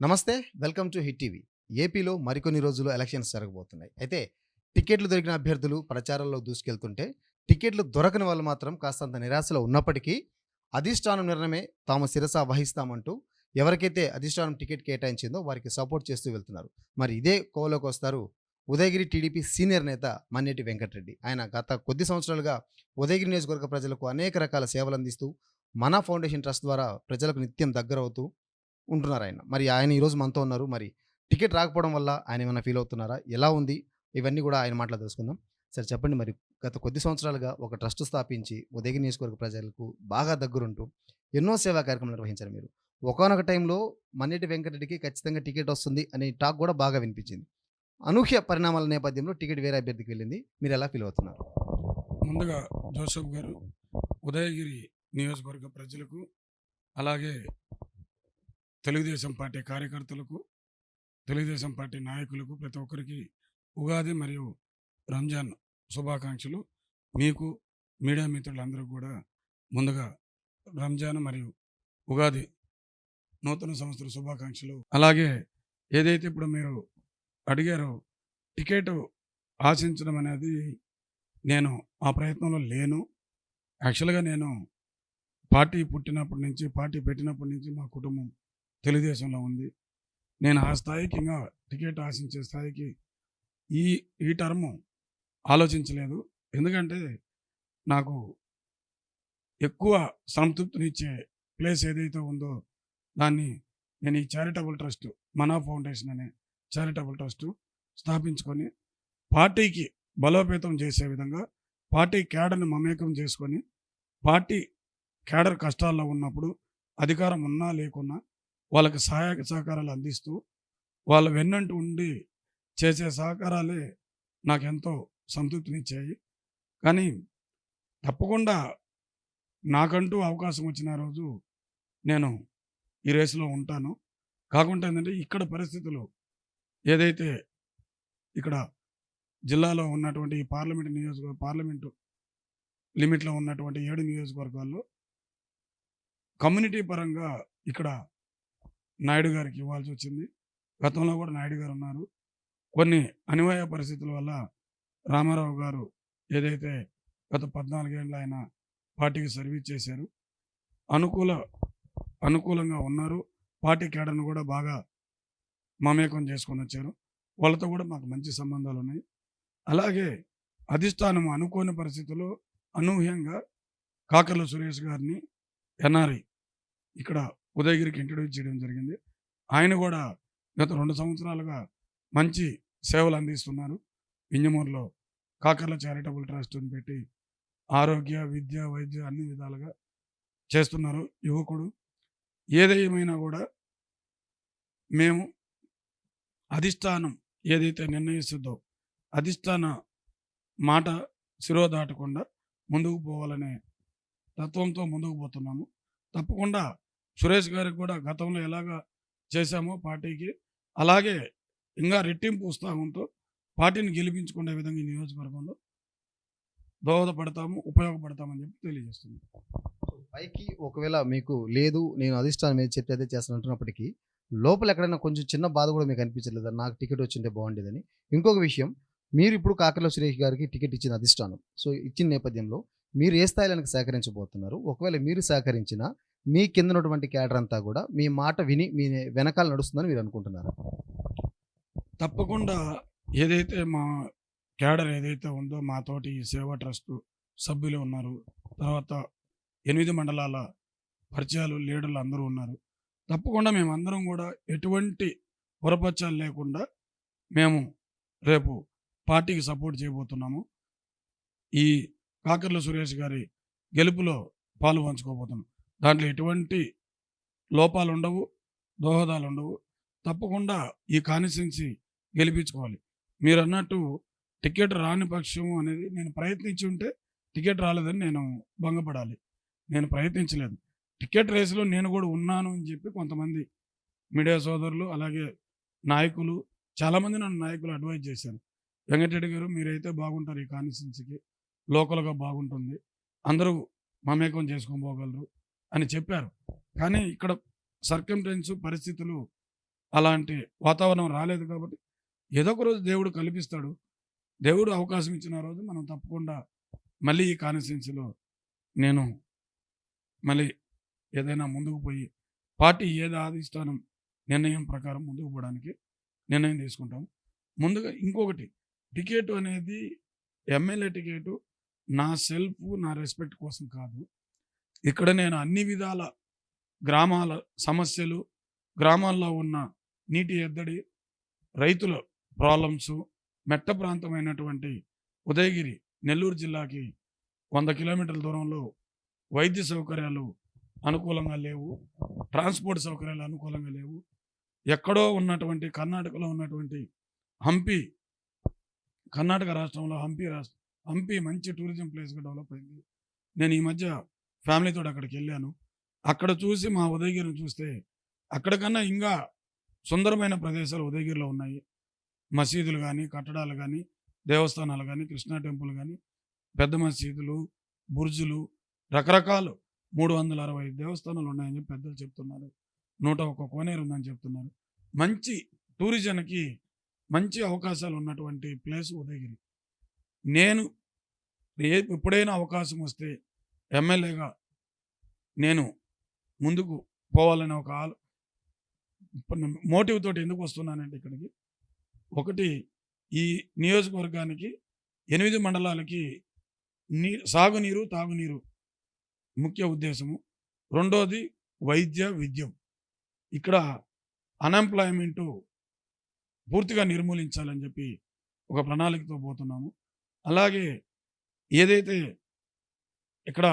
నమస్తే welcome to hit TV. ఏపీలో మరికొన్ని రోజులు ఎలక్షన్స్ జరగబోతున్నాయి. అయితే టికెట్లు దొరికిన అభ్యర్థులు ప్రచారంలో దూసుకెళ్తుంటే టికెట్లు దొరకని వాళ్ళు మాత్రం కాస్తంత నిరాశలో ఉన్నప్పటికీ అధిష్టానం నిర్ణయమే తాము శిరస వహిస్తామంటూ ఎవరికైతే అధిష్టానం టికెట్ కేటాయించిందో వారికి సపోర్ట్ చేస్తూ వెళ్తున్నారు. మరి ఇదే కోవలోకి వస్తారు ఉదయగిరి టీడీపీ సీనియర్ నేత మన్నెటి వెంకటరెడ్డి. ఆయన గత కొద్ది సంవత్సరాలుగా ఉదయగిరి నియోజకవర్గ ప్రజలకు అనేక రకాల సేవలు అందిస్తూ మన ఫౌండేషన్ ట్రస్ట్ ద్వారా ప్రజలకు నిత్యం దగ్గర అవుతూ ఉంటున్నారు ఆయన మరి ఆయన ఈరోజు మనతో ఉన్నారు. మరి టికెట్ రాకపోవడం వల్ల ఆయన ఏమైనా ఫీల్ అవుతున్నారా? ఎలా ఉంది? ఇవన్నీ కూడా ఆయన మాటలు తెలుసుకుందాం. సరే చెప్పండి మరి. గత కొద్ది సంవత్సరాలుగా ఒక ట్రస్ట్ స్థాపించి ఉదయగిరి నియోజకవర్గ ప్రజలకు బాగా దగ్గరుంటూ ఎన్నో సేవా కార్యక్రమాలు నిర్వహించారు మీరు. ఒకనొక టైంలో మన్నేటి వెంకటరెడ్డికి ఖచ్చితంగా టికెట్ వస్తుంది అనే టాక్ కూడా బాగా వినిపించింది. అనూహ్య పరిణామాల నేపథ్యంలో టికెట్ వేరే అభ్యర్థికి వెళ్ళింది. మీరు ఎలా ఫీల్ అవుతున్నారు? ముందుగా జోసఫ్ గారు ఉదయగిరి నియోజకవర్గ ప్రజలకు అలాగే తెలుగుదేశం పార్టీ కార్యకర్తలకు తెలుగుదేశం పార్టీ నాయకులకు ప్రతి ఒక్కరికి ఉగాది మరియు రంజాన్ శుభాకాంక్షలు. మీకు మీడియా మిత్రులందరూ కూడా ముందుగా రంజాన్ మరియు ఉగాది నూతన సంవత్సర శుభాకాంక్షలు. అలాగే ఏదైతే ఇప్పుడు మీరు అడిగారో టికెట్ ఆశించడం అనేది నేను ఆ ప్రయత్నంలో లేను. యాక్చువల్గా నేను పార్టీ పుట్టినప్పటి నుంచి పార్టీ పెట్టినప్పటి నుంచి మా కుటుంబం తెలుగుదేశంలో ఉంది. నేను ఆ స్థాయికి ఇంకా టికెట్ ఆశించే స్థాయికి ఈ ఈ టర్మ్ ఆలోచించలేదు. ఎందుకంటే నాకు ఎక్కువ సంతృప్తినిచ్చే ప్లేస్ ఏదైతే ఉందో దాన్ని నేను ఈ చారిటబుల్ ట్రస్ట్ మనా ఫౌండేషన్ అనే చారిటబుల్ ట్రస్ట్ స్థాపించుకొని పార్టీకి బలోపేతం చేసే విధంగా పార్టీ క్యాడర్ని మమేకం చేసుకొని పార్టీ క్యాడర్ కష్టాల్లో ఉన్నప్పుడు అధికారం ఉన్నా లేకున్నా వాళ్ళకి సహాయక సహకారాలు అందిస్తూ వాళ్ళ వెన్నంటూ ఉండి చేసే సహకారాలే నాకెంతో సంతృప్తినిచ్చాయి. కానీ తప్పకుండా నాకంటూ అవకాశం వచ్చిన రోజు నేను ఈ రేసులో ఉంటాను. కాకుండా ఏంటంటే ఇక్కడ పరిస్థితులు ఏదైతే ఇక్కడ జిల్లాలో ఉన్నటువంటి ఈ పార్లమెంట్ నియోజకవర్గ పార్లమెంటు లిమిట్లో ఉన్నటువంటి ఏడు నియోజకవర్గాల్లో కమ్యూనిటీ పరంగా ఇక్కడ నాయుడు గారికి ఇవ్వాల్సి వచ్చింది. గతంలో కూడా నాయుడు గారు ఉన్నారు. కొన్ని అనివార్య పరిస్థితుల వల్ల రామారావు గారు ఏదైతే గత పద్నాలుగేళ్ళు ఆయన పార్టీకి సర్వీస్ చేశారు అనుకూల అనుకూలంగా ఉన్నారు. పార్టీ కేడర్ను కూడా బాగా మమేకం చేసుకొని వచ్చారు. వాళ్ళతో కూడా మాకు మంచి సంబంధాలు ఉన్నాయి. అలాగే అధిష్టానం అనుకోని పరిస్థితుల్లో అనూహ్యంగా కాకర్ల సురేష్ గారిని ఎన్ఆర్ఐ ఇక్కడ ఉదయగిరికి ఇంట్రడ్యూస్ చేయడం జరిగింది. ఆయన కూడా గత రెండు సంవత్సరాలుగా మంచి సేవలు అందిస్తున్నారు. ఇంజమూరులో కాకర్ల చారిటబుల్ ట్రస్ట్ని పెట్టి ఆరోగ్య విద్య వైద్య అన్ని విధాలుగా చేస్తున్నారు యువకుడు. ఏదేమైనా కూడా మేము అధిష్టానం ఏదైతే నిర్ణయిస్తుందో అధిష్టాన మాట శిరో దాటకుండా ముందుకు పోవాలనే తత్వంతో ముందుకు పోతున్నాము. తప్పకుండా సురేష్ గారికి కూడా గతంలో ఎలాగా చేశామో పార్టీకి అలాగే ఇంకా రెట్టింపు ఉత్సాహంతో పార్టీని గెలిపించుకునే విధంగా ఈ నియోజకవర్గంలో దోహదపడతాము ఉపయోగపడతామని చెప్పి తెలియజేస్తుంది పైకి ఒకవేళ మీకు లేదు నేను అధిష్టానం ఏది చెప్తే అదే చేస్తాను అంటున్నప్పటికీ లోపల ఎక్కడైనా కొంచెం చిన్న బాధ కూడా మీకు అనిపించలేదు? నాకు టికెట్ వచ్చింటే బాగుండేదని. ఇంకొక విషయం మీరు ఇప్పుడు కాకర్ల సురేష్ గారికి టికెట్ ఇచ్చిన అధిష్టానం సో ఇచ్చిన నేపథ్యంలో మీరు ఏ స్థాయిలో సహకరించబోతున్నారు. ఒకవేళ మీరు సహకరించినా మీ కింద ఉన్నటువంటి క్యాడర్ అంతా కూడా మీ మాట విని మీ వెనకాల నడుస్తుందని మీరు అనుకుంటున్నారు? తప్పకుండా ఏదైతే మా క్యాడర్ ఏదైతే ఉందో మాతోటి ఈ సేవా ట్రస్ట్ సభ్యులు ఉన్నారు. తర్వాత ఎనిమిది మండలాల పరిచయాలు లీడర్లు అందరూ ఉన్నారు. తప్పకుండా మేమందరం కూడా ఎటువంటి పొరపచ్చాలు లేకుండా మేము రేపు పార్టీకి సపోర్ట్ చేయబోతున్నాము. ఈ కాకర్ల సురేష్ గారి గెలుపులో పాలు పంచుకోబోతున్నాం. దాంట్లో ఎటువంటి లోపాలు ఉండవు దోహదాలు ఉండవు తప్పకుండా ఈ కాన్స్టిట్యున్సీ గెలిపించుకోవాలి. మీరు అన్నట్టు టికెట్ రాని పక్షం అనేది నేను ప్రయత్నించి ఉంటే టికెట్ రాలేదని నేను భంగపడాలి. నేను ప్రయత్నించలేదు. టికెట్ రేసులో నేను కూడా ఉన్నాను అని చెప్పి కొంతమంది మీడియా సోదరులు అలాగే నాయకులు చాలామంది నన్ను నాయకులు అడ్వైజ్ చేశారు. వెంకటరెడ్డి గారు మీరైతే బాగుంటారు ఈ కాన్స్టిట్యున్సీకి. లోకల్గా బాగుంటుంది. అందరూ మమేకం చేసుకొని పోగలరు. అని చెప్పారు. కానీ ఇక్కడ సర్కంటెన్స్ పరిస్థితులు అలాంటి వాతావరణం రాలేదు కాబట్టి ఏదో ఒక రోజు దేవుడు కల్పిస్తాడు. దేవుడు అవకాశం ఇచ్చిన రోజు మనం తప్పకుండా మళ్ళీ ఈ కాన్స్టిట్యున్సీలో నేను మళ్ళీ ఏదైనా ముందుకు పోయి పార్టీ ఏది ఆదిష్టానం నిర్ణయం ప్రకారం ముందుకు పోవడానికి నిర్ణయం తీసుకుంటాం ముందుగా ఇంకొకటి టికెట్ అనేది ఎమ్మెల్యే టికెట్ నా సెల్ఫ్ నా రెస్పెక్ట్ కోసం కాదు. ఇక్కడ నేను అన్ని విధాల గ్రామాల సమస్యలు గ్రామాల్లో ఉన్న నీటి ఎద్దడి రైతుల ప్రాబ్లమ్స్ మెట్ట ప్రాంతమైనటువంటి ఉదయగిరి నెల్లూరు జిల్లాకి వంద కిలోమీటర్ల దూరంలో వైద్య సౌకర్యాలు అనుకూలంగా లేవు. ట్రాన్స్పోర్ట్ సౌకర్యాలు అనుకూలంగా లేవు. ఎక్కడో ఉన్నటువంటి కర్ణాటకలో ఉన్నటువంటి హంపి కర్ణాటక రాష్ట్రంలో హంపి రాష్ట్రం హంపి మంచి టూరిజం ప్లేస్గా డెవలప్ అయింది. నేను ఈ మధ్య ఫ్యామిలీతో అక్కడికి వెళ్ళాను. అక్కడ చూసి మా ఉదయగిరిని చూస్తే అక్కడికన్నా ఇంకా సుందరమైన ప్రదేశాలు ఉదయగిరిలో ఉన్నాయి. మసీదులు కానీ కట్టడాలు కానీ దేవస్థానాలు కానీ కృష్ణా టెంపుల్ కానీ పెద్ద మసీదులు బుర్జులు రకరకాలు మూడు వందల అరవై దేవస్థానాలు ఉన్నాయని చెప్పి పెద్దలు చెప్తున్నారు. నూట ఒక్క కోనేరు ఉందని చెప్తున్నారు. మంచి టూరిజంకి మంచి అవకాశాలు ఉన్నటువంటి ప్లేస్ ఉదయగిరి. నేను ఏ ఎప్పుడైనా అవకాశం వస్తే ఎమ్మెల్యేగా నేను ముందుకు పోవాలని ఒక మోటివ్ తోటి ఎందుకు వస్తున్నానంటే ఇక్కడికి? ఒకటి ఈ నియోజకవర్గానికి ఎనిమిది మండలాలకి నీ సాగునీరు తాగునీరు ముఖ్య ఉద్దేశము. రెండోది వైద్య విద్యం. ఇక్కడ అన్ఎంప్లాయ్మెంట్ పూర్తిగా నిర్మూలించాలని చెప్పి ఒక ప్రణాళికతో పోతున్నాము. అలాగే ఏదైతే ఇక్కడ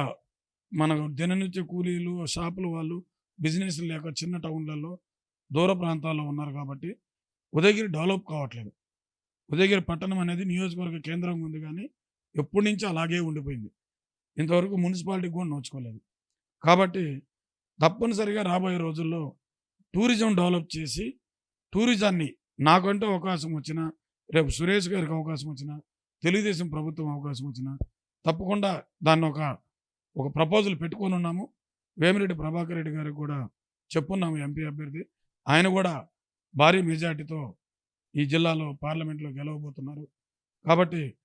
మన దిననిత్య కూలీలు షాపుల వాళ్ళు బిజినెస్ లేక చిన్న టౌన్లలో దూర ప్రాంతాల్లో ఉన్నారు కాబట్టి ఉదయగిరి డెవలప్ కావట్లేదు. ఉదయగిరి పట్టణం అనేది నియోజకవర్గ కేంద్రంగా ఉంది కానీ ఎప్పటి నుంచి అలాగే ఉండిపోయింది. ఇంతవరకు మున్సిపాలిటీకి కూడా నోచుకోలేదు. కాబట్టి తప్పనిసరిగా రాబోయే రోజుల్లో టూరిజం డెవలప్ చేసి టూరిజాన్ని నాకంటూ అవకాశం వచ్చినా రేపు సురేష్ గారికి అవకాశం వచ్చినా తెలుగుదేశం ప్రభుత్వం అవకాశం వచ్చినా తప్పకుండా దాన్ని ఒక ఒక ప్రపోజల్ పెట్టుకొని ఉన్నాము వేమిరెడ్డి ప్రభాకర్ రెడ్డి గారికి కూడా చెప్పున్నాము ఎంపీ అభ్యర్థి. ఆయన కూడా భారీ మెజార్టీతో ఈ జిల్లాలో పార్లమెంట్లో గెలవబోతున్నారు. కాబట్టి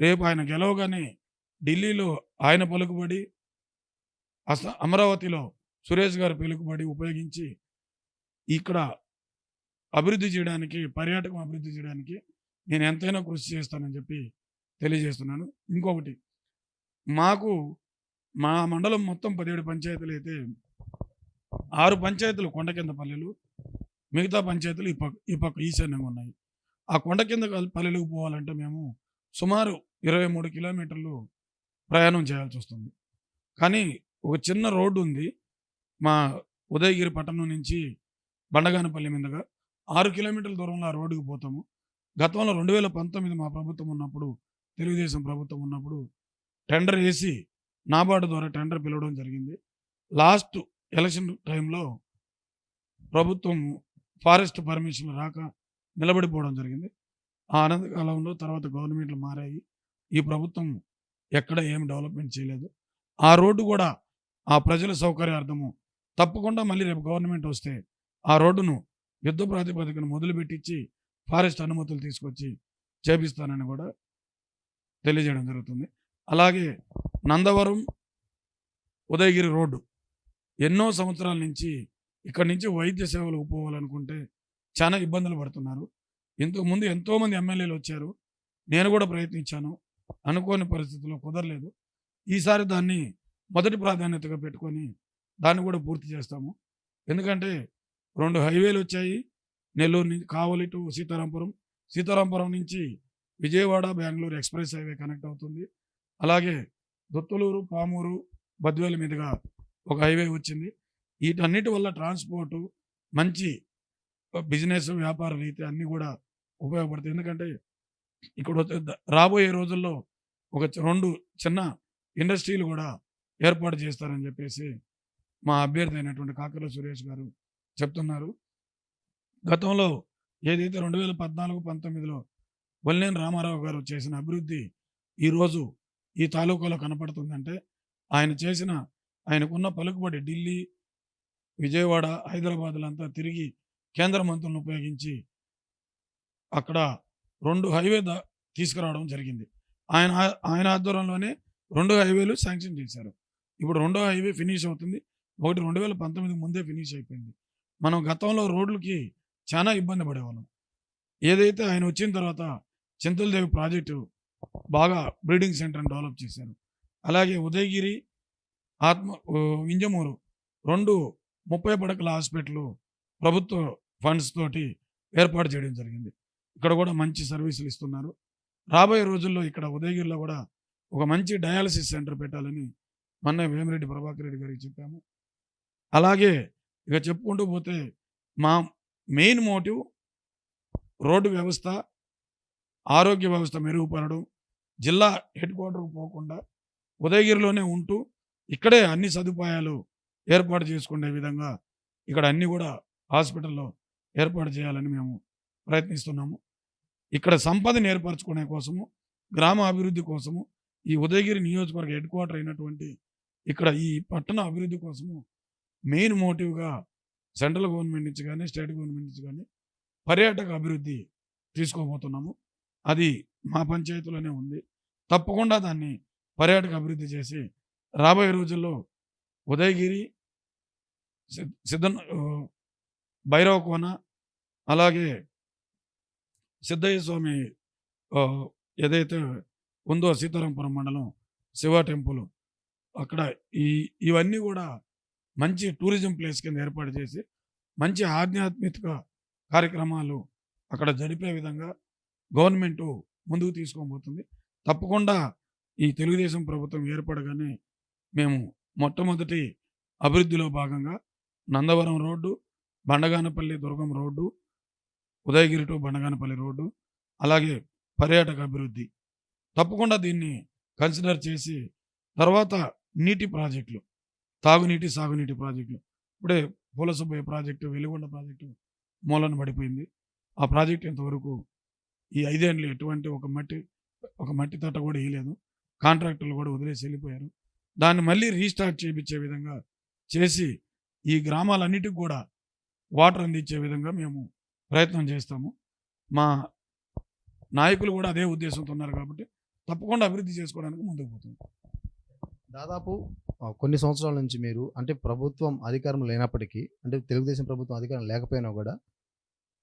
రేపు ఆయన గెలవగానే ఢిల్లీలో ఆయన పలుకుబడి అస అమరావతిలో సురేష్ గారు పలుకుబడి ఉపయోగించి ఇక్కడ అభివృద్ధి చేయడానికి పర్యాటకం అభివృద్ధి చేయడానికి నేను ఎంతైనా కృషి చేస్తానని చెప్పి తెలియజేస్తున్నాను. ఇంకొకటి మాకు మా మండలం మొత్తం పదిహేడు పంచాయతీలు అయితే ఆరు పంచాయతీలు కొండ కింద పల్లెలు మిగతా పంచాయతీలు ఈ పక్క ఈ పక్క ఈశాన్యంగా ఉన్నాయి. ఆ కొండ కింద పల్లెలకు పోవాలంటే మేము సుమారు ఇరవై మూడు కిలోమీటర్లు ప్రయాణం చేయాల్సి వస్తుంది. కానీ ఒక చిన్న రోడ్డు ఉంది. మా ఉదయగిరి పట్టణం నుంచి బండగానపల్లి మీదుగా ఆరు కిలోమీటర్ల దూరంలో ఆ రోడ్డుకు పోతాము. గతంలో రెండు వేల పంతొమ్మిది మా ప్రభుత్వం ఉన్నప్పుడు తెలుగుదేశం ప్రభుత్వం ఉన్నప్పుడు టెండర్ వేసి నాబార్డు ద్వారా టెండర్ పిలవడం జరిగింది. లాస్ట్ ఎలక్షన్ టైంలో ప్రభుత్వం ఫారెస్ట్ పర్మిషన్ రాక నిలబడిపోవడం జరిగింది. ఆ అనంతకాలంలో తర్వాత గవర్నమెంట్లు మారాయి. ఈ ప్రభుత్వం ఎక్కడ ఏం డెవలప్మెంట్ చేయలేదు. ఆ రోడ్డు కూడా ఆ ప్రజల సౌకర్యార్థము. తప్పకుండా మళ్ళీ రేపు గవర్నమెంట్ వస్తే ఆ రోడ్డును యుద్ధ ప్రాతిపదికను మొదలుపెట్టించి ఫారెస్ట్ అనుమతులు తీసుకొచ్చి చేపిస్తానని కూడా తెలియజేయడం జరుగుతుంది. అలాగే నందవరం ఉదయగిరి రోడ్డు. ఎన్నో సంవత్సరాల నుంచి ఇక్కడి నుంచి వైద్య సేవలు పోవాలనుకుంటే చాలా ఇబ్బందులు పడుతున్నారు. ఇంతకుముందు ఎంతోమంది ఎమ్మెల్యేలు వచ్చారు. నేను కూడా ప్రయత్నించాను. అనుకోని పరిస్థితుల్లో కుదరలేదు. ఈసారి దాన్ని మొదటి ప్రాధాన్యతగా పెట్టుకొని దాన్ని కూడా పూర్తి చేస్తాము. ఎందుకంటే రెండు హైవేలు వచ్చాయి. నెల్లూరు నుంచి కావలి టు సీతారాంపురం. సీతారాంపురం నుంచి Vijayawada Bengaluru express highway connect అవుతుంది. అలాగే దొత్తులూరు పామూరు బద్వేల మీదుగా ఒక హైవే వచ్చింది. వీటన్నిటి వల్ల ట్రాన్స్పోర్టు మంచి బిజినెస్ వ్యాపార రీతి అన్నీ కూడా ఉపయోగపడతాయి. ఎందుకంటే ఇక్కడ రాబోయే రోజుల్లో ఒక రెండు చిన్న ఇండస్ట్రీలు కూడా ఏర్పాటు చేస్తారని చెప్పేసి మా అభ్యర్థి అయినటువంటి కాకర సురేష్ గారు చెప్తున్నారు. గతంలో ఏదైతే రెండు వేల పద్నాలుగు పంతొమ్మిదిలో వల్లేని రామారావు గారు చేసిన అభివృద్ధి ఈరోజు ఈ తాలూకాలో కనపడుతుందంటే ఆయన చేసిన ఆయనకున్న పలుకుబడి ఢిల్లీ విజయవాడ హైదరాబాద్లంతా తిరిగి కేంద్ర మంత్రులను ఉపయోగించి అక్కడ రెండు హైవే తీసుకురావడం జరిగింది. ఆయన ఆయన ఆధ్వర్యంలోనే రెండు హైవేలు శాంక్షన్ చేశారు. ఇప్పుడు రెండో హైవే ఫినిష్ అవుతుంది. ఒకటి రెండు వేల పంతొమ్మిది ముందే ఫినిష్ అయిపోయింది. మనం గతంలో రోడ్లకి చాలా ఇబ్బంది పడేవాళ్ళం. ఏదైతే ఆయన వచ్చిన తర్వాత చింతలదేవి ప్రాజెక్టు బాగా బ్రీడింగ్ సెంటర్ని డెవలప్ చేశారు. అలాగే ఉదయగిరి ఆత్మ ఓ, వింజమూరు రెండు ముప్పై పడకల హాస్పిటల్ ప్రభుత్వ ఫండ్స్ తోటి ఏర్పాటు చేయడం జరిగింది. ఇక్కడ కూడా మంచి సర్వీసులు ఇస్తున్నారు. రాబోయే రోజుల్లో ఇక్కడ ఉదయగిరిలో కూడా ఒక మంచి డయాలసిస్ సెంటర్ పెట్టాలని మొన్న వేమిరెడ్డి ప్రభాకర్ రెడ్డి గారికి చెప్పాము. అలాగే ఇక చెప్పుకుంటూ పోతే మా మెయిన్ మోటివ్ రోడ్డు వ్యవస్థ ఆరోగ్య వ్యవస్థ మెరుగుపడడం జిల్లా హెడ్ క్వార్టర్కు పోకుండా ఉదయగిరిలోనే ఉంటూ ఇక్కడే అన్ని సదుపాయాలు ఏర్పాటు చేసుకునే విధంగా ఇక్కడ అన్నీ కూడా హాస్పిటల్లో ఏర్పాటు చేయాలని మేము ప్రయత్నిస్తున్నాము. ఇక్కడ సంపదను ఏర్పరచుకునే కోసము గ్రామ అభివృద్ధి కోసము ఈ ఉదయగిరి నియోజకవర్గ హెడ్ క్వార్టర్ అయినటువంటి ఇక్కడ ఈ పట్టణ అభివృద్ధి కోసము మెయిన్ మోటివ్గా సెంట్రల్ గవర్నమెంట్ నుంచి కానీ స్టేట్ గవర్నమెంట్ నుంచి కానీ పర్యాటక అభివృద్ధి తీసుకోబోతున్నాము. అది మా పంచాయతీలోనే ఉంది. తప్పకుండా దాన్ని పర్యాటక అభివృద్ధి చేసి రాబోయే రోజుల్లో ఉదయగిరి సిద్- సిద్ధ భైరవ కోన అలాగే సిద్ధయ్య స్వామి ఏదైతే ఉందో సీతారాంపురం మండలం శివ టెంపుల్ అక్కడ ఈ ఇవన్నీ కూడా మంచి టూరిజం ప్లేస్ కింద ఏర్పాటు చేసి మంచి ఆధ్యాత్మిక కార్యక్రమాలు అక్కడ జరిపే విధంగా గవర్నమెంట్ ముందుకు తీసుకోబోతుంది తప్పకుండా ఈ తెలుగుదేశం ప్రభుత్వం ఏర్పడగానే మేము మొట్టమొదటి అభివృద్ధిలో భాగంగా Nandavaram road Bandaganapalli Durgam road Udayagiri to Bandaganapalli road అలాగే పర్యాటక అభివృద్ధి. తప్పకుండా దీన్ని కన్సిడర్ చేసి తర్వాత నీటి ప్రాజెక్టులు తాగునీటి సాగునీటి ప్రాజెక్టులు. ఇప్పుడే పూలసుబ్బయ్య ప్రాజెక్టు వెలుగొండ ప్రాజెక్టు మూలన పడిపోయింది. ఆ ప్రాజెక్టు ఇంతవరకు ఈ ఐదేళ్ళు ఎటువంటి ఒక మట్టి ఒక మట్టి తోట కూడా వేయలేదు. కాంట్రాక్టర్లు కూడా వదిలేసి వెళ్ళిపోయారు. దాన్ని మళ్ళీ రీస్టార్ట్ చేయించే విధంగా చేసి ఈ గ్రామాలన్నిటికి కూడా వాటర్ అందించే విధంగా మేము ప్రయత్నం చేస్తాము. మా నాయకులు కూడా అదే ఉద్దేశంతో ఉన్నారు కాబట్టి తప్పకుండా అభివృద్ధి చేసుకోవడానికి ముందుకు పోతుంది దాదాపు కొన్ని సంవత్సరాల నుంచి మీరు అంటే ప్రభుత్వం అధికారం లేనప్పటికీ అంటే తెలుగుదేశం ప్రభుత్వం అధికారం లేకపోయినా కూడా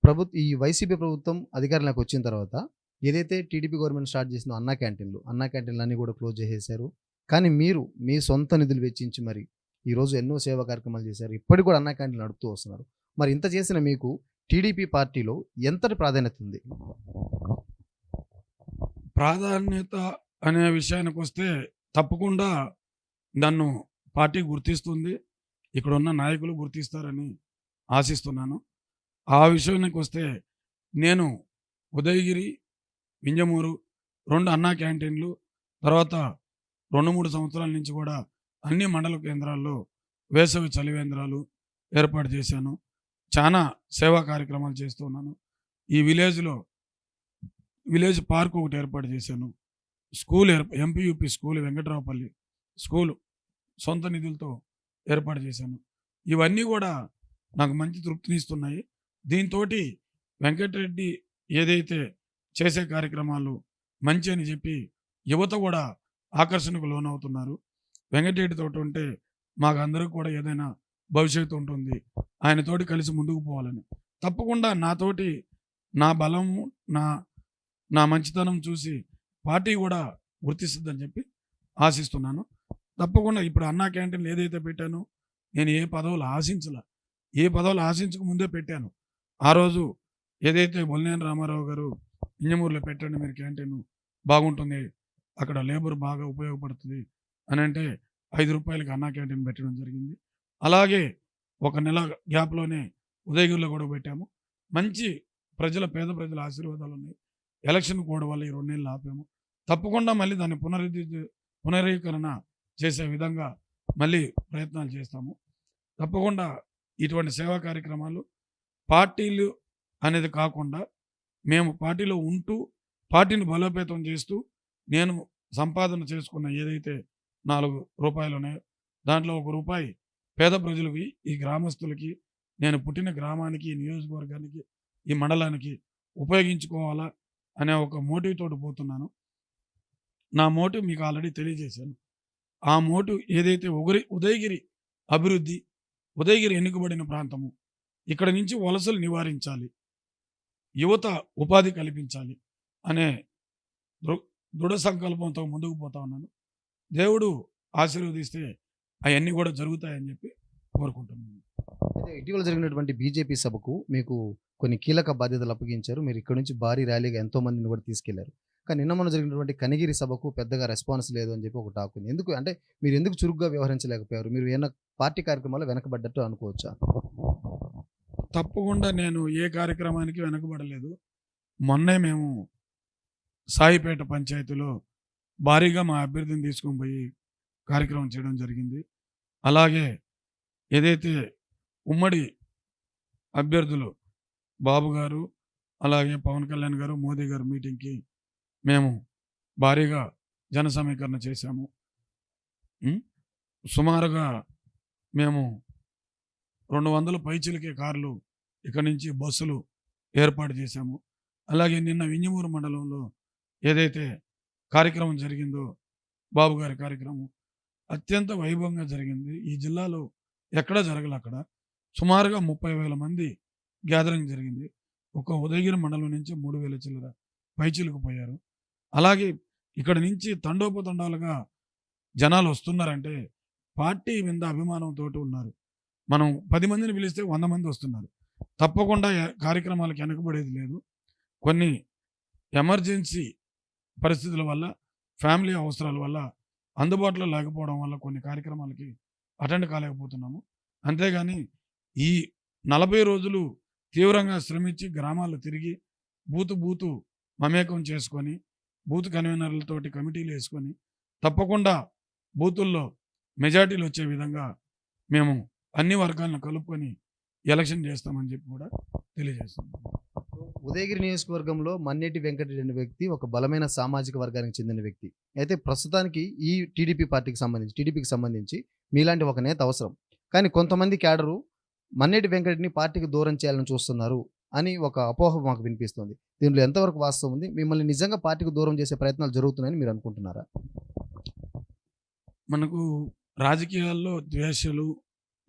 ప్రభుత్వ ఈ వైసీపీ ప్రభుత్వం అధికారంలోకి వచ్చిన తర్వాత ఏదైతే టీడీపీ గవర్నమెంట్ స్టార్ట్ చేసిందో అన్నా క్యాంటీన్లు అన్నా క్యాంటీన్లు అన్నీ కూడా క్లోజ్ చేసేశారు. కానీ మీరు మీ సొంత నిధులు వెచ్చించి మరి ఈరోజు ఎన్నో సేవా కార్యక్రమాలు చేశారు. ఇప్పటికి కూడా అన్నా క్యాంటీన్లు నడుపుతూ వస్తున్నారు. మరి ఇంత చేసిన మీకు టీడీపీ పార్టీలో ఎంతటి ప్రాధాన్యత ఉంది? ప్రాధాన్యత అనే విషయానికి వస్తే తప్పకుండా నన్ను పార్టీ గుర్తిస్తుంది. ఇక్కడ ఉన్న నాయకులు గుర్తిస్తారని ఆశిస్తున్నాను. ఆ విషయానికి వస్తే నేను ఉదయగిరి వింజమూరు రెండు అన్నా క్యాంటీన్లు తర్వాత రెండు మూడు సంవత్సరాల నుంచి కూడా అన్ని మండల కేంద్రాల్లో వేసవి చలివేంద్రాలు ఏర్పాటు చేశాను. చాలా సేవా కార్యక్రమాలు చేస్తున్నాను ఈ విలేజ్లో విలేజ్ పార్క్ ఒకటి ఏర్పాటు చేశాను. School MPUP school Venkatraopalli school సొంత నిధులతో ఏర్పాటు చేశాను. ఇవన్నీ కూడా నాకు మంచి తృప్తినిస్తున్నాయి. దీంతో వెంకటరెడ్డి ఏదైతే చేసే కార్యక్రమాలు మంచి అని చెప్పి యువత కూడా ఆకర్షణకు లోనవుతున్నారు. వెంకటరెడ్డితో ఉంటే మాకు అందరూ కూడా ఏదైనా భవిష్యత్తు ఉంటుంది. ఆయనతోటి కలిసి ముందుకు పోవాలని. తప్పకుండా నాతోటి నా బలము నా నా మంచితనం చూసి పార్టీ కూడా గుర్తిస్తుందని చెప్పి ఆశిస్తున్నాను. తప్పకుండా ఇప్పుడు అన్నా క్యాంటీన్లు ఏదైతే పెట్టానో నేను ఏ పదవులు ఆశించలే. ఏ పదవులు ఆశించక ముందే పెట్టాను. ఆ రోజు ఏదైతే బొల్లేని రామారావు గారు ఇంజమూరులో పెట్టండి మీరు క్యాంటీన్ బాగుంటుంది అక్కడ లేబర్ బాగా ఉపయోగపడుతుంది అని అంటే ఐదు రూపాయలకి అన్నా క్యాంటీన్ పెట్టడం జరిగింది. అలాగే ఒక నెల గ్యాప్లోనే ఉదయగిరిలో కూడా పెట్టాము. మంచి ప్రజల పేద ప్రజల ఆశీర్వాదాలు ఉన్నాయి. ఎలక్షన్ కోడ్ వల్ల ఈ రెండు నెలలు ఆపాము. తప్పకుండా మళ్ళీ దాన్ని పునరుద్ధి పునరీకరణ చేసే విధంగా మళ్ళీ ప్రయత్నాలు చేస్తాము. తప్పకుండా ఇటువంటి సేవా కార్యక్రమాలు పార్టీలు అనేది కాకుండా మేము పార్టీలో ఉంటూ పార్టీని బలోపేతం చేస్తూ నేను సంపాదన చేసుకున్న ఏదైతే నాలుగు రూపాయలు ఉన్నాయో దాంట్లో ఒక రూపాయి పేద ప్రజలకి ఈ గ్రామస్తులకి నేను పుట్టిన గ్రామానికి నియోజకవర్గానికి ఈ మండలానికి ఉపయోగించుకోవాలా అనే ఒక మోటివ్ తోటి పోతున్నాను. నా మోటివ్ మీకు ఆల్రెడీ తెలియజేశాను. ఆ మోటివ్ ఏదైతే ఉగరి ఉదయగిరి అభివృద్ధి ఉదయగిరి ఎన్నుకబడిన ప్రాంతము ఇక్కడ నుంచి వలసలు నివారించాలి. యువత ఉపాధి కల్పించాలి అనే దృ- దృఢ సంకల్పంతో ముందుకు పోతా ఉన్నాను. దేవుడు ఆశీర్వదిస్తే అవన్నీ కూడా జరుగుతాయని చెప్పి కోరుకుంటున్నాను. అయితే ఇటీవల జరిగినటువంటి బీజేపీ సభకు మీకు కొన్ని కీలక బాధ్యతలు అప్పగించారు. మీరు ఇక్కడ నుంచి భారీ ర్యాలీగా ఎంతో మందిని కూడా తీసుకెళ్ళారు. కానీ నిన్న మొన్న జరిగినటువంటి కనిగిరి సభకు పెద్దగా రెస్పాన్స్ లేదు అని చెప్పి ఒక టాక్ ఉంది. ఎందుకు అంటే మీరు ఎందుకు చురుగ్గా వ్యవహరించలేకపోయారు? మీరు ఏమైనా పార్టీ కార్యక్రమాలు వెనకబడ్డట్టు అనుకోవచ్చా? తప్పకుండా నేను ఏ కార్యక్రమానికి వెనకబడలేదు. మొన్నే మేము సాయిపేట పంచాయతీలో భారీగా మా అభ్యర్థిని తీసుకొని పోయి కార్యక్రమం చేయడం జరిగింది. అలాగే ఏదైతే ఉమ్మడి అభ్యర్థులు బాబు గారు అలాగే పవన్ కళ్యాణ్ గారు మోదీ గారు మీటింగ్కి మేము భారీగా జన సమీకరణ చేశాము. సుమారుగా మేము రెండు వందల పైచిలకే కార్లు ఇక్కడి నుంచి బస్సులు ఏర్పాటు చేశాము. అలాగే నిన్న వింజమూరు మండలంలో ఏదైతే కార్యక్రమం జరిగిందో బాబు గారి కార్యక్రమం అత్యంత వైభవంగా జరిగింది. ఈ జిల్లాలో ఎక్కడ జరగలే అక్కడ సుమారుగా ముప్పై వేల మంది గ్యాదరింగ్ జరిగింది. ఒక ఉదయగిరి మండలం నుంచి మూడు వేల చిల్లర పైచిలకు పోయారు. అలాగే ఇక్కడ నుంచి తండోపతండాలుగా జనాలు వస్తున్నారంటే పార్టీ మీద అభిమానంతో ఉన్నారు. మనం పది మందిని పిలిస్తే వంద మంది వస్తున్నారు. తప్పకుండా కార్యక్రమాలకు వెనకబడేది లేదు. కొన్ని ఎమర్జెన్సీ పరిస్థితుల వల్ల ఫ్యామిలీ అవసరాల వల్ల అందుబాటులో లేకపోవడం వల్ల కొన్ని కార్యక్రమాలకి అటెండ్ కాలేకపోతున్నాము. అంతేగాని ఈ నలభై రోజులు తీవ్రంగా శ్రమించి గ్రామాల్లో తిరిగి బూతు బూతు మమేకం చేసుకొని బూత్ కన్వీనర్లతోటి కమిటీలు వేసుకొని తప్పకుండా బూతుల్లో మెజార్టీలు వచ్చే విధంగా మేము అన్ని వర్గాలను కలుపుకొని ఎలక్షన్ చేస్తామని చెప్పి కూడా తెలియజేస్తున్నాం. ఉదయగిరి నియోజకవర్గంలో మన్నేటి వెంకటరెడ్డి అనే వ్యక్తి ఒక బలమైన సామాజిక వర్గానికి చెందిన వ్యక్తి. అయితే ప్రస్తుతానికి ఈ టీడీపీ పార్టీకి సంబంధించి టీడీపీకి సంబంధించి మీలాంటి ఒక నేత అవసరం. కానీ కొంతమంది క్యాడరు మన్నేటి వెంకటరెడ్డిని పార్టీకి దూరం చేయాలని చూస్తున్నారు అని ఒక అపోహ మాకు వినిపిస్తుంది. దీనిలో ఎంతవరకు వాస్తవం ఉంది? మిమ్మల్ని నిజంగా పార్టీకి దూరం చేసే ప్రయత్నాలు జరుగుతున్నాయని మీరు అనుకుంటున్నారా? మనకు రాజకీయాల్లో ద్వేషలు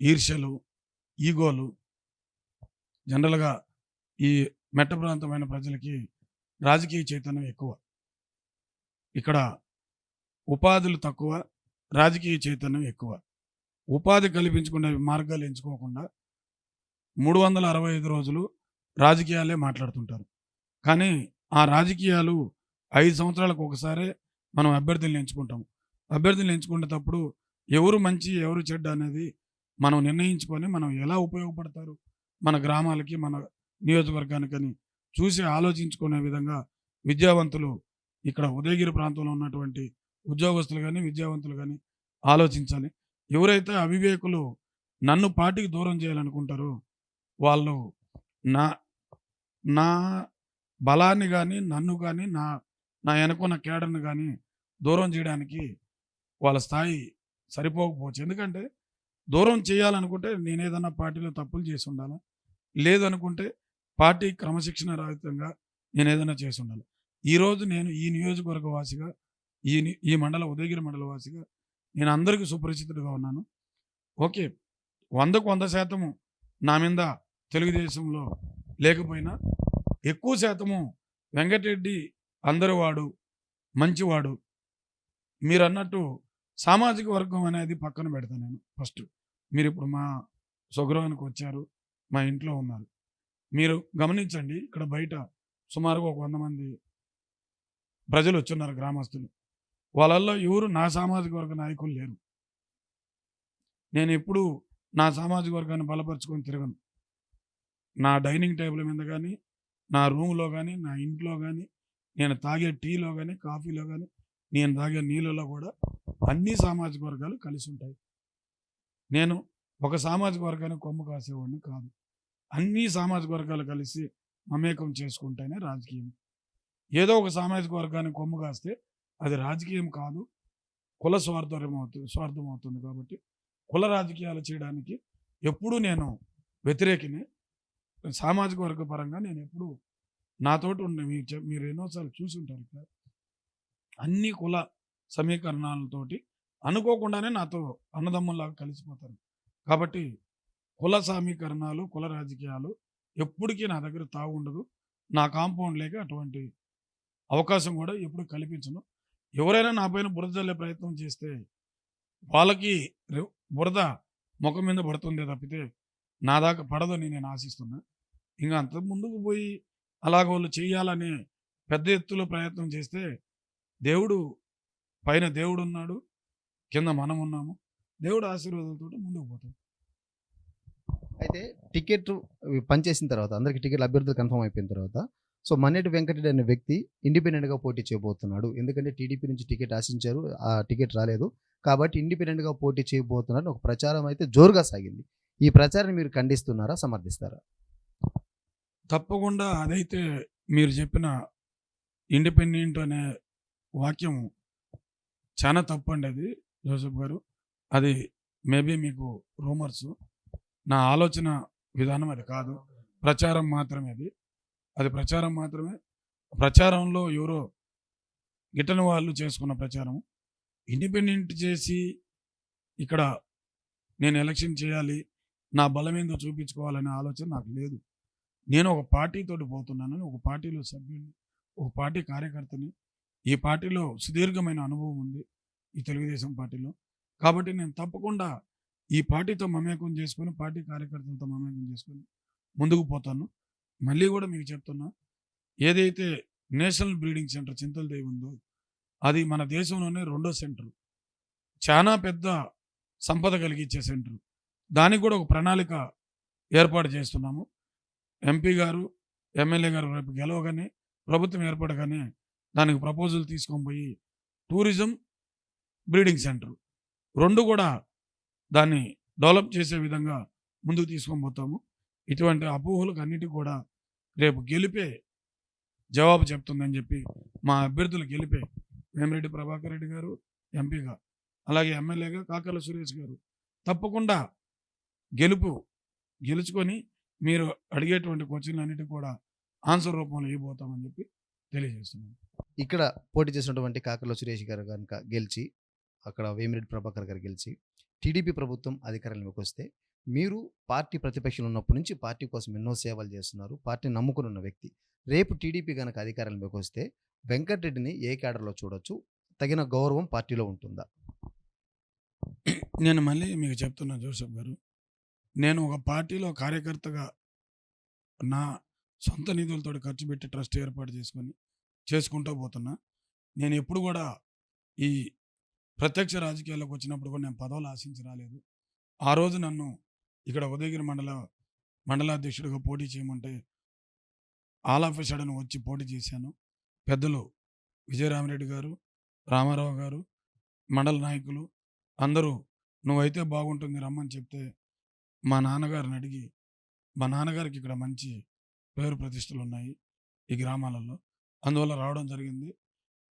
ఈర్ష్యలు ఈగోలు జనరల్గా ఈ మెట్ట ప్రాంతమైన ప్రజలకి రాజకీయ చైతన్యం ఎక్కువ. ఇక్కడ ఉపాధులు తక్కువ రాజకీయ చైతన్యం ఎక్కువ. ఉపాధి కల్పించుకునే మార్గాలు ఎంచుకోకుండా మూడు వందల అరవై ఐదు రోజులు రాజకీయాలే మాట్లాడుతుంటారు. కానీ ఆ రాజకీయాలు ఐదు సంవత్సరాలకు ఒకసారే మనం అభ్యర్థులను ఎంచుకుంటాం. అభ్యర్థులను ఎంచుకునేటప్పుడు ఎవరు మంచి ఎవరు చెడ్డ అనేది మనం నిర్ణయించుకొని మనం ఎలా ఉపయోగపడతారు? మన గ్రామాలకి మన నియోజకవర్గానికని చూసి ఆలోచించుకునే విధంగా విద్యావంతులు ఇక్కడ ఉదయగిరి ప్రాంతంలో ఉన్నటువంటి ఉద్యోగస్తులు కానీ విద్యావంతులు కానీ ఆలోచించాలి. ఎవరైతే అవివేకులు నన్ను పార్టీకి దూరం చేయాలనుకుంటారో వాళ్ళు నా నా బలాన్ని కానీ నన్ను కానీ నా నా వెనుకున్న కేడర్ని కానీ దూరం చేయడానికి వాళ్ళ స్థాయి సరిపోకపోవచ్చు. ఎందుకంటే దూరం చేయాలనుకుంటే నేను ఏదన్నా పార్టీలో తప్పులు చేసి ఉండాలా? లేదనుకుంటే పార్టీ క్రమశిక్షణ రహితంగా నేను ఏదైనా చేసి ఉండాలి? ఈరోజు నేను ఈ నియోజకవర్గ వాసిగా ఈ ని- ఈ మండల ఉదయగిరి మండల వాసిగా నేను అందరికీ సుపరిచితుడిగా ఉన్నాను. ఓకే వందకు వంద శాతము నా మీద తెలుగుదేశంలో లేకపోయినా ఎక్కువ శాతము వెంకటరెడ్డి అందరి వాడు మంచివాడు. మీరు అన్నట్టు సామాజిక వర్గం అనేది పక్కన పెడతాను నేను ఫస్ట్. మీరు ఇప్పుడు మా స్వగృహానికి వచ్చారు మా ఇంట్లో ఉన్నారు. మీరు గమనించండి ఇక్కడ బయట సుమారుగా ఒక వంద మంది ప్రజలు వచ్చున్నారు గ్రామస్తులు. వాళ్ళల్లో ఎవరు నా సామాజిక వర్గ నాయకులు లేరు. నేను ఎప్పుడు నా సామాజిక వర్గాన్ని బలపరుచుకొని తిరగను. నా డైనింగ్ టేబుల్ మీద కానీ నా రూమ్లో కానీ నా ఇంట్లో కానీ నేను తాగే టీలో కానీ కాఫీలో కానీ నేను తాగే నీళ్ళలో కూడా అన్ని సామాజిక వర్గాలు కలిసి ఉంటాయి. నేను ఒక సామాజిక వర్గానికి కొమ్ము కాసేవాడిని కాదు. అన్ని సామాజిక వర్గాలు కలిసి మమేకం చేసుకుంటేనే రాజకీయం. ఏదో ఒక సామాజిక వర్గానికి కొమ్ము కాస్తే అది రాజకీయం కాదు. కుల స్వార్థం అవుతుంది స్వార్థం అవుతుంది కాబట్టి కుల రాజకీయాలు చేయడానికి ఎప్పుడూ నేను వ్యతిరేకిని సామాజిక వర్గ పరంగా నేను ఎప్పుడు నాతోటి ఉండే మీరు మీరు ఎన్నోసార్లు చూసి ఉంటారు ఇక్కడ. అన్ని కుల సమీకరణాలతోటి అనుకోకుండానే నాతో అన్నదమ్ముల్లాగా కలిసిపోతారు. కాబట్టి కుల సమీకరణాలు కుల రాజకీయాలు ఎప్పటికీ నా దగ్గర తావు ఉండదు. నా కాంపౌండ్ లేక అటువంటి అవకాశం కూడా ఎప్పుడు కల్పించను. ఎవరైనా నా పైన బురద చల్లే ప్రయత్నం చేస్తే వాళ్ళకి బురద ముఖం మీద పడుతుందే తప్పితే నా దాకా పడదని నేను ఆశిస్తున్నా. ఇంకా అంత ముందుకు పోయి అలాగ వాళ్ళు చేయాలని పెద్ద ఎత్తులో ప్రయత్నం చేస్తే దేవుడు పైన దేవుడు ఉన్నాడు కింద మనం ఉన్నాము దేవుడు ఆశీర్వాదాలతో ముందుకు పోతాం అయితే టికెట్ పనిచేసిన తర్వాత అందరికి టికెట్ అభ్యర్థులు కన్ఫర్మ్ అయిపోయిన తర్వాత సో మన్నెటి వెంకటరెడ్డి అనే వ్యక్తి ఇండిపెండెంట్గా పోటీ చేయబోతున్నాడు. ఎందుకంటే టీడీపీ నుంచి టికెట్ ఆశించారు ఆ టికెట్ రాలేదు. కాబట్టి ఇండిపెండెంట్గా పోటీ చేయబోతున్నాడు ఒక ప్రచారం అయితే జోరుగా సాగింది. ఈ ప్రచారాన్ని మీరు ఖండిస్తున్నారా సమర్థిస్తారా? తప్పకుండా అదైతే మీరు చెప్పిన ఇండిపెండెంట్ అనే వాక్యం చాలా తప్పు అండి అది జోసెఫ్ గారు. అది మేబీ మీకు రూమర్స్. నా ఆలోచన విధానం అది కాదు. ప్రచారం మాత్రమే అది. అది ప్రచారం మాత్రమే. ప్రచారంలో ఎవరో గిట్టని వాళ్ళు చేసుకున్న ప్రచారం ఇండిపెండెంట్ చేసి ఇక్కడ నేను ఎలక్షన్ చేయాలి నా బలం ఏందో చూపించుకోవాలనే ఆలోచన నాకు లేదు. నేను ఒక పార్టీతోటి పోతున్నాను ఒక పార్టీలో సభ్యుని ఒక పార్టీ కార్యకర్తని ఈ పార్టీలో సుదీర్ఘమైన అనుభవం ఉంది ఈ తెలుగుదేశం పార్టీలో. కాబట్టి నేను తప్పకుండా ఈ పార్టీతో మమేకం చేసుకొని పార్టీ కార్యకర్తలతో మమేకం చేసుకొని ముందుకు పోతాను. మళ్ళీ కూడా మీకు చెప్తున్నా ఏదైతే నేషనల్ బ్రీడింగ్ సెంటర్ చింతలదేవి ఉందో అది మన దేశంలోనే రెండో సెంటర్. చాలా పెద్ద సంపద కలిగించే సెంటర్. దానికి కూడా ఒక ప్రణాళిక ఏర్పాటు చేస్తున్నాము. ఎంపీ గారు ఎమ్మెల్యే గారు రేపు గెలవగానే ప్రభుత్వం ఏర్పడగానే దానికి ప్రపోజల్ తీసుకొని పోయి టూరిజం బ్రీడింగ్ సెంటర్ రెండు కూడా దాన్ని డెవలప్ చేసే విధంగా ముందుకు తీసుకొని పోతాము. ఇటువంటి అపోహలకు అన్నిటికీ కూడా రేపు గెలిపే జవాబు చెప్తుందని చెప్పి మా అభ్యర్థులు గెలిపే వేమిరెడ్డి ప్రభాకర్ రెడ్డి గారు ఎంపీగా అలాగే ఎమ్మెల్యేగా కాకర్ల సురేష్ గారు తప్పకుండా గెలుపు గెలుచుకొని మీరు అడిగేటువంటి క్వశ్చన్లు అన్నిటికీ కూడా ఆన్సర్ రూపంలో ఇవ్వబోతామని చెప్పి తెలియజేస్తున్నాను. ఇక్కడ పోటీ చేసినటువంటి కాకర్లో సురేష్ గారు కనుక గెలిచి అక్కడ వేమిరెడ్డి ప్రభాకర్ గారు గెలిచి టీడీపీ ప్రభుత్వం అధికారంలోకి వస్తే మీరు పార్టీ ప్రతిపక్షంలో ఉన్నప్పటి నుంచి పార్టీ కోసం ఎన్నో సేవలు చేస్తున్నారు పార్టీని నమ్ముకుని ఉన్న వ్యక్తి. రేపు టీడీపీ కనుక అధికారంలోకి వస్తే వెంకటరెడ్డిని ఏ క్యాడర్లో చూడొచ్చు? తగిన గౌరవం పార్టీలో ఉంటుందా? నేను మళ్ళీ మీకు చెప్తున్నా జోసెఫ్ గారు. నేను ఒక పార్టీలో కార్యకర్తగా నా సొంత నిధులతో ఖర్చు పెట్టి ట్రస్ట్ ఏర్పాటు చేసుకొని చేసుకుంటూ పోతున్నా. నేను ఎప్పుడు కూడా ఈ ప్రత్యక్ష రాజకీయాల్లోకి వచ్చినప్పుడు కూడా నేను పదవులు ఆశించి రాలేదు. ఆ రోజు నన్ను ఇక్కడ ఉదయగిరి మండల మండలాధ్యక్షుడిగా పోటీ చేయమంటే ఆల్ వచ్చి పోటీ చేశాను. పెద్దలు విజయరామరెడ్డి గారు రామారావు గారు మండల నాయకులు అందరూ నువ్వైతే బాగుంటుంది రమ్మని చెప్తే మా నాన్నగారిని అడిగి మా నాన్నగారికి ఇక్కడ మంచి పేరు ప్రతిష్టలు ఉన్నాయి ఈ గ్రామాలలో. అందువల్ల రావడం జరిగింది.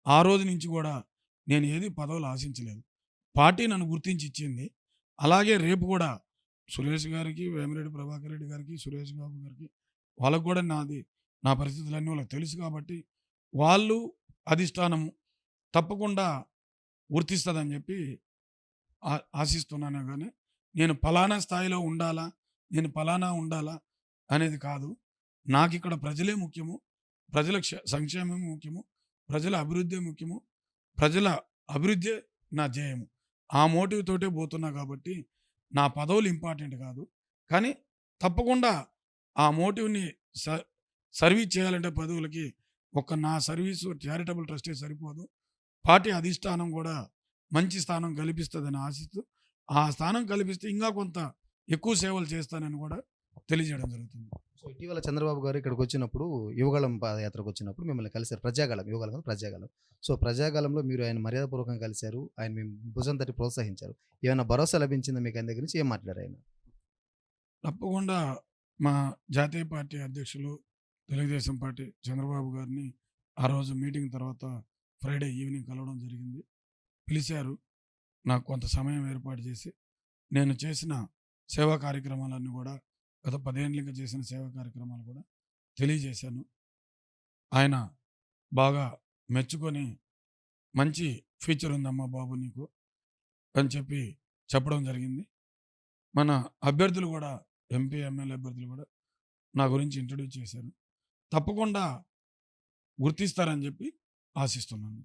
ఆ రోజు నుంచి కూడా నేను ఏది పదవులు ఆశించలేదు. పార్టీ నన్ను గుర్తించి ఇచ్చింది. అలాగే రేపు కూడా సురేష్ గారికి వేమిరెడ్డి ప్రభాకర్ రెడ్డి గారికి సురేష్ బాబు గారికి వాళ్ళకు కూడా నాది నా పరిస్థితులన్నీ వాళ్ళకి తెలుసు కాబట్టి వాళ్ళు అధిష్టానము తప్పకుండా గుర్తిస్తుందని చెప్పి ఆ- కానీ నేను ఫలానా స్థాయిలో ఉండాలా నేను ఫలానా ఉండాలా అనేది కాదు. నాకు ఇక్కడ ప్రజలే ముఖ్యము. ప్రజల సంక్షేమం ముఖ్యము ప్రజల అభివృద్ధి ముఖ్యము ప్రజల అభివృద్ధి నా ధ్యేయము. ఆ మోటివ్ తోటే పోతున్నా కాబట్టి నా పదవులు ఇంపార్టెంట్ కాదు. కానీ తప్పకుండా ఆ మోటివ్ని స సర్వీస్ చేయాలంటే పదవులకి ఒక నా సర్వీసు చారిటబుల్ ట్రస్టే సరిపోదు. పార్టీ అధిష్టానం కూడా మంచి స్థానం కల్పిస్తుందని ఆశిస్తూ ఆ స్థానం కల్పిస్తే ఇంకా కొంత ఎక్కువ సేవలు చేస్తానని కూడా తెలియజేయడం జరుగుతుంది. సో ఇటీవల చంద్రబాబు గారు ఇక్కడికి వచ్చినప్పుడు యువగళం పాదయాత్రకు వచ్చినప్పుడు మిమ్మల్ని కలిశారు. ప్రజాగళం యువగళం కాదు, ప్రజాగళం. సో ప్రజాగళంలో మీరు ఆయన మర్యాదపూర్వకంగా కలిశారు. ఆయన మీ భుజం తట్టి ప్రోత్సహించారు. ఏమైనా భరోసా లభించిందా మీకు ఆయన దగ్గర నుంచి? ఏం మాట్లాడారు ఆయన? తప్పకుండా మా జాతీయ పార్టీ అధ్యక్షులు తెలుగుదేశం పార్టీ చంద్రబాబు గారిని ఆ రోజు మీటింగ్ తర్వాత ఫ్రైడే ఈవినింగ్ కలవడం జరిగింది. పిలిచారు. నాకు కొంత సమయం ఏర్పాటు చేసి నేను చేసిన సేవా కార్యక్రమాలన్నీ కూడా గత పదేళ్ళుగా చేసిన సేవా కార్యక్రమాలు కూడా తెలియజేశాను. ఆయన బాగా మెచ్చుకొని మంచి ఫీచర్ ఉందమ్మా బాబు నీకు అని చెప్పి చెప్పడం జరిగింది. మన అభ్యర్థులు కూడా ఎంపీ ఎమ్మెల్యే అభ్యర్థులు కూడా నా గురించి ఇంట్రడ్యూస్ చేశారు. తప్పకుండా గుర్తిస్తారని చెప్పి ఆశిస్తున్నాను.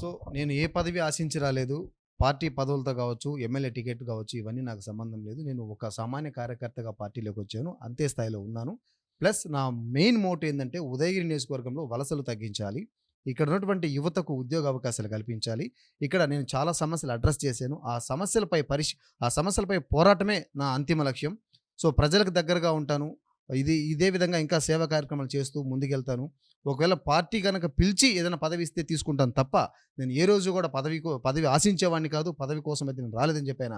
సో నేను ఏ పదవి ఆశించి రాలేదు. పార్టీ పదవులతో కావచ్చు ఎమ్మెల్యే టికెట్ కావచ్చు ఇవన్నీ నాకు సంబంధం లేదు. నేను ఒక సామాన్య కార్యకర్తగా పార్టీలోకి వచ్చాను. అంతే స్థాయిలో ఉన్నాను. ప్లస్ నా మెయిన్ మోట్ ఏంటంటే ఉదయగిరి నియోజకవర్గంలో వలసలు తగ్గించాలి. ఇక్కడ ఉన్నటువంటి యువతకు ఉద్యోగ అవకాశాలు కల్పించాలి. ఇక్కడ నేను చాలా సమస్యలు అడ్రస్ చేశాను. ఆ సమస్యలపై పరిష్ ఆ సమస్యలపై పోరాటమే నా అంతిమ లక్ష్యం. సో ప్రజలకు దగ్గరగా ఉంటాను. ఇది ఇదే విధంగా ఇంకా సేవా కార్యక్రమాలు చేస్తూ ముందుకెళ్తాను. ఒకవేళ పార్టీ కనుక పిలిచి ఏదైనా పదవి ఇస్తే తీసుకుంటాను తప్ప నేను ఏ రోజు కూడా పదవి పదవి ఆశించేవాడిని కాదు పదవి కోసం అయితే నేను రాలేదని చెప్పి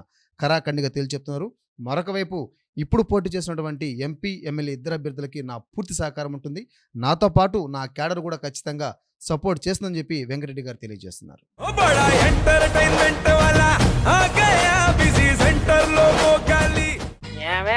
ఖరాఖండిగా తేల్చి చెప్తున్నారు మరొక వైపు ఇప్పుడు పోటీ చేసినటువంటి ఎంపీ ఎమ్మెల్యే ఇద్దరు అభ్యర్థులకి నా పూర్తి సహకారం ఉంటుంది. నాతో పాటు నా క్యాడర్ కూడా ఖచ్చితంగా సపోర్ట్ చేస్తుందని చెప్పి వెంకటరెడ్డి గారు తెలియజేస్తున్నారు. ओ